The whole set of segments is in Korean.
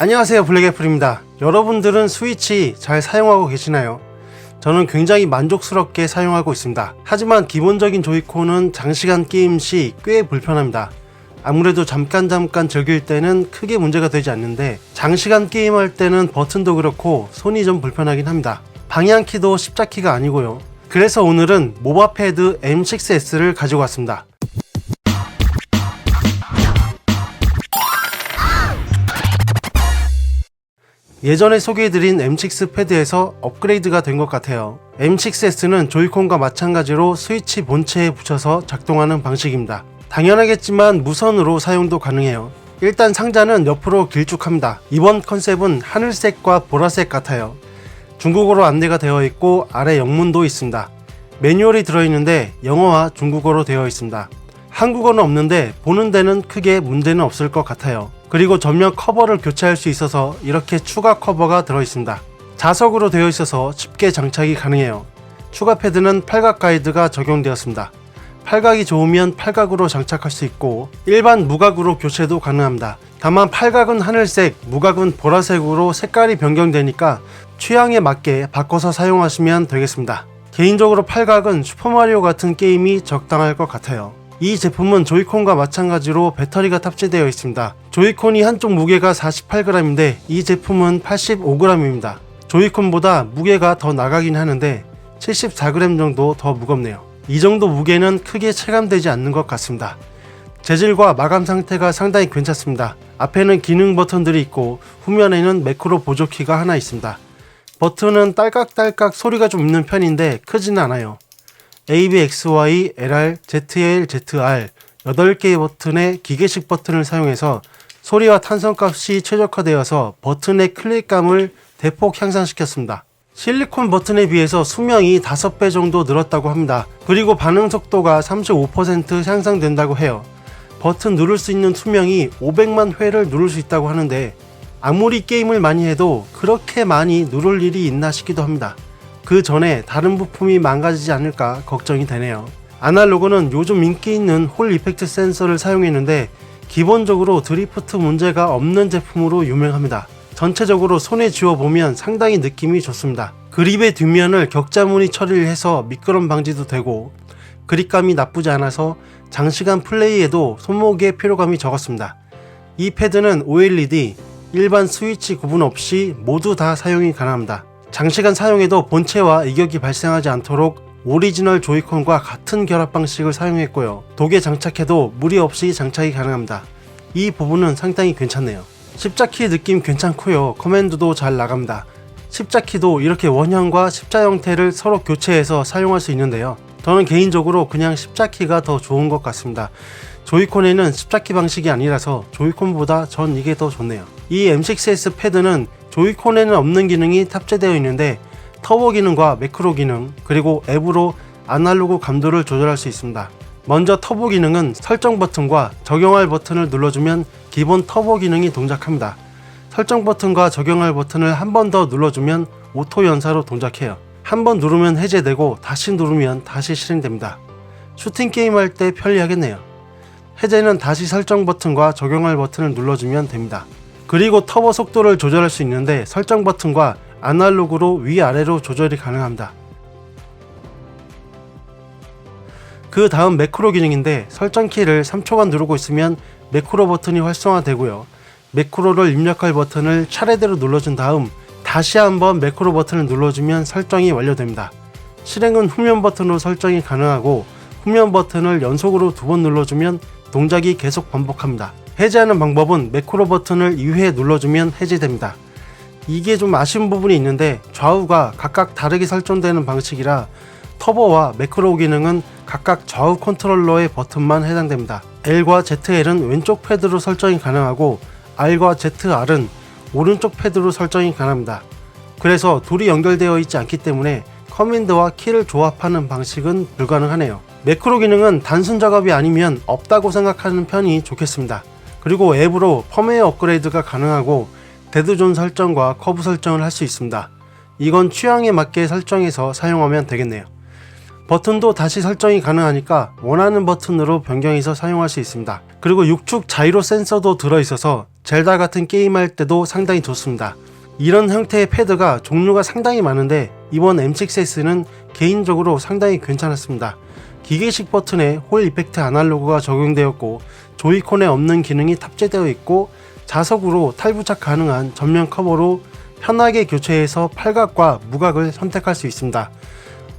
안녕하세요 블랙애플입니다. 여러분들은 스위치 잘 사용하고 계시나요? 저는 굉장히 만족스럽게 사용하고 있습니다. 하지만 기본적인 조이콘은 장시간 게임 시 꽤 불편합니다. 아무래도 잠깐 잠깐 즐길 때는 크게 문제가 되지 않는데 장시간 게임할 때는 버튼도 그렇고 손이 좀 불편하긴 합니다. 방향키도 십자키가 아니고요. 그래서 오늘은 모바패드 M6S를 가지고 왔습니다 예전에 소개해드린 M6 패드에서 업그레이드가 된 것 같아요. M6S는 조이콘과 마찬가지로 스위치 본체에 붙여서 작동하는 방식입니다. 당연하겠지만 무선으로 사용도 가능해요. 일단 상자는 옆으로 길쭉합니다. 이번 컨셉은 하늘색과 보라색 같아요. 중국어로 안내가 되어 있고 아래 영문도 있습니다. 매뉴얼이 들어있는데 영어와 중국어로 되어 있습니다. 한국어는 없는데 보는 데는 크게 문제는 없을 것 같아요. 그리고 전면 커버를 교체할 수 있어서 이렇게 추가 커버가 들어 있습니다. 자석으로 되어 있어서 쉽게 장착이 가능해요. 추가 패드는 팔각 가이드가 적용되었습니다. 팔각이 좋으면 팔각으로 장착할 수 있고 일반 무각으로 교체도 가능합니다. 다만 팔각은 하늘색, 무각은 보라색으로 색깔이 변경되니까 취향에 맞게 바꿔서 사용하시면 되겠습니다. 개인적으로 팔각은 슈퍼마리오 같은 게임이 적당할 것 같아요. 이 제품은 조이콘과 마찬가지로 배터리가 탑재되어 있습니다. 조이콘이 한쪽 무게가 48g인데 이 제품은 85g입니다. 조이콘보다 무게가 더 나가긴 하는데 74g 정도 더 무겁네요. 이 정도 무게는 크게 체감되지 않는 것 같습니다. 재질과 마감 상태가 상당히 괜찮습니다. 앞에는 기능 버튼들이 있고 후면에는 매크로 보조키가 하나 있습니다. 버튼은 딸깍딸깍 소리가 좀 있는 편인데 크지는 않아요. A, B, X, Y, LR, ZL, ZR 8개의 버튼의 기계식 버튼을 사용해서 소리와 탄성 값이 최적화되어서 버튼의 클릭감을 대폭 향상시켰습니다. 실리콘 버튼에 비해서 수명이 5배 정도 늘었다고 합니다. 그리고 반응 속도가 35% 향상된다고 해요. 버튼 누를 수 있는 수명이 500만 회를 누를 수 있다고 하는데 아무리 게임을 많이 해도 그렇게 많이 누를 일이 있나 싶기도 합니다. 그 전에 다른 부품이 망가지지 않을까 걱정이 되네요. 아날로그는 요즘 인기 있는 홀 이펙트 센서를 사용했는데 기본적으로 드리프트 문제가 없는 제품으로 유명합니다. 전체적으로 손에 쥐어보면 상당히 느낌이 좋습니다. 그립의 뒷면을 격자무늬 처리를 해서 미끄럼 방지도 되고 그립감이 나쁘지 않아서 장시간 플레이에도 손목의 피로감이 적었습니다. 이 패드는 OLED, 일반 스위치 구분 없이 모두 다 사용이 가능합니다. 장시간 사용해도 본체와 이격이 발생하지 않도록 오리지널 조이콘과 같은 결합 방식을 사용했고요. 독에 장착해도 무리 없이 장착이 가능합니다. 이 부분은 상당히 괜찮네요. 십자키 느낌 괜찮고요. 커맨드도 잘 나갑니다. 십자키도 이렇게 원형과 십자 형태를 서로 교체해서 사용할 수 있는데요. 저는 개인적으로 그냥 십자키가 더 좋은 것 같습니다. 조이콘에는 십자키 방식이 아니라서 조이콘보다 전 이게 더 좋네요. 이 M6S 패드는 조이콘에는 없는 기능이 탑재되어 있는데 터보 기능과 매크로 기능 그리고 앱으로 아날로그 감도를 조절할 수 있습니다. 먼저 터보 기능은 설정 버튼과 적용할 버튼을 눌러주면 기본 터보 기능이 동작합니다. 설정 버튼과 적용할 버튼을 한 번 더 눌러주면 오토 연사로 동작해요. 한 번 누르면 해제되고 다시 누르면 다시 실행됩니다. 슈팅 게임 할 때 편리하겠네요. 해제는 다시 설정 버튼과 적용할 버튼을 눌러주면 됩니다. 그리고 터보 속도를 조절할 수 있는데 설정 버튼과 아날로그로 위아래로 조절이 가능합니다. 그 다음 매크로 기능인데 설정 키를 3초간 누르고 있으면 매크로 버튼이 활성화되고요. 매크로를 입력할 버튼을 차례대로 눌러준 다음 다시 한번 매크로 버튼을 눌러주면 설정이 완료됩니다. 실행은 후면 버튼으로 설정이 가능하고 후면 버튼을 연속으로 두 번 눌러주면 동작이 계속 반복합니다. 해제하는 방법은 매크로 버튼을 2회 눌러주면 해제됩니다. 이게 좀 아쉬운 부분이 있는데 좌우가 각각 다르게 설정되는 방식이라 터보와 매크로 기능은 각각 좌우 컨트롤러의 버튼만 해당됩니다. L과 ZL은 왼쪽 패드로 설정이 가능하고 R과 ZR은 오른쪽 패드로 설정이 가능합니다. 그래서 둘이 연결되어 있지 않기 때문에 커맨드와 키를 조합하는 방식은 불가능하네요. 매크로 기능은 단순 작업이 아니면 없다고 생각하는 편이 좋겠습니다. 그리고 앱으로 펌웨어 업그레이드가 가능하고 데드존 설정과 커브 설정을 할 수 있습니다. 이건 취향에 맞게 설정해서 사용하면 되겠네요. 버튼도 다시 설정이 가능하니까 원하는 버튼으로 변경해서 사용할 수 있습니다. 그리고 6축 자이로 센서도 들어있어서 젤다 같은 게임할 때도 상당히 좋습니다. 이런 형태의 패드가 종류가 상당히 많은데 이번 M6S는 개인적으로 상당히 괜찮았습니다. 기계식 버튼에 홀 이펙트 아날로그가 적용되었고 조이콘에 없는 기능이 탑재되어 있고 자석으로 탈부착 가능한 전면 커버로 편하게 교체해서 팔각과 무각을 선택할 수 있습니다.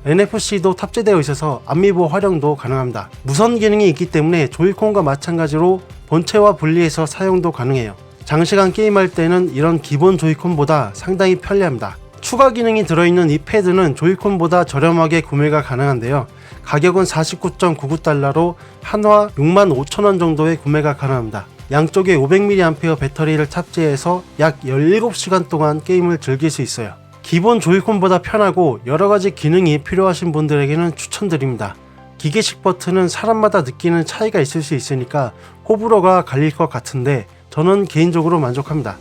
NFC도 탑재되어 있어서 안미보 활용도 가능합니다. 무선 기능이 있기 때문에 조이콘과 마찬가지로 본체와 분리해서 사용도 가능해요. 장시간 게임할 때는 이런 기본 조이콘보다 상당히 편리합니다. 추가 기능이 들어있는 이 패드는 조이콘보다 저렴하게 구매가 가능한데요. 가격은 49.99달러로 한화 65,000원 정도에 구매가 가능합니다. 양쪽에 500mAh 배터리를 탑재해서 약 17시간 동안 게임을 즐길 수 있어요. 기본 조이콘보다 편하고 여러가지 기능이 필요하신 분들에게는 추천드립니다. 기계식 버튼은 사람마다 느끼는 차이가 있을 수 있으니까 호불호가 갈릴 것 같은데 저는 개인적으로 만족합니다.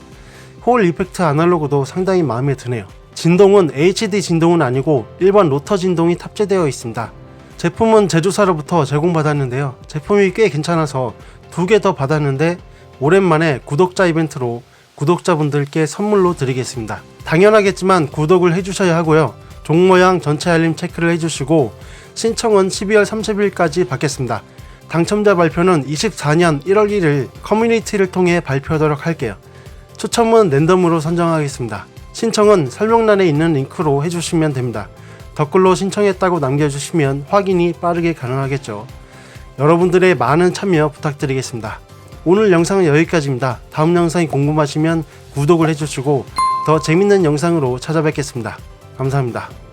홀 이펙트 아날로그도 상당히 마음에 드네요. 진동은 HD 진동은 아니고 일반 로터 진동이 탑재되어 있습니다. 제품은 제조사로부터 제공받았는데요. 제품이 꽤 괜찮아서 두 개 더 받았는데 오랜만에 구독자 이벤트로 구독자분들께 선물로 드리겠습니다. 당연하겠지만 구독을 해주셔야 하고요. 종 모양 전체 알림 체크를 해주시고 신청은 12월 30일까지 받겠습니다. 당첨자 발표는 24년 1월 1일 커뮤니티를 통해 발표하도록 할게요. 추첨은 랜덤으로 선정하겠습니다. 신청은 설명란에 있는 링크로 해주시면 됩니다. 댓글로 신청했다고 남겨주시면 확인이 빠르게 가능하겠죠. 여러분들의 많은 참여 부탁드리겠습니다. 오늘 영상은 여기까지입니다. 다음 영상이 궁금하시면 구독을 해주시고 더 재밌는 영상으로 찾아뵙겠습니다. 감사합니다.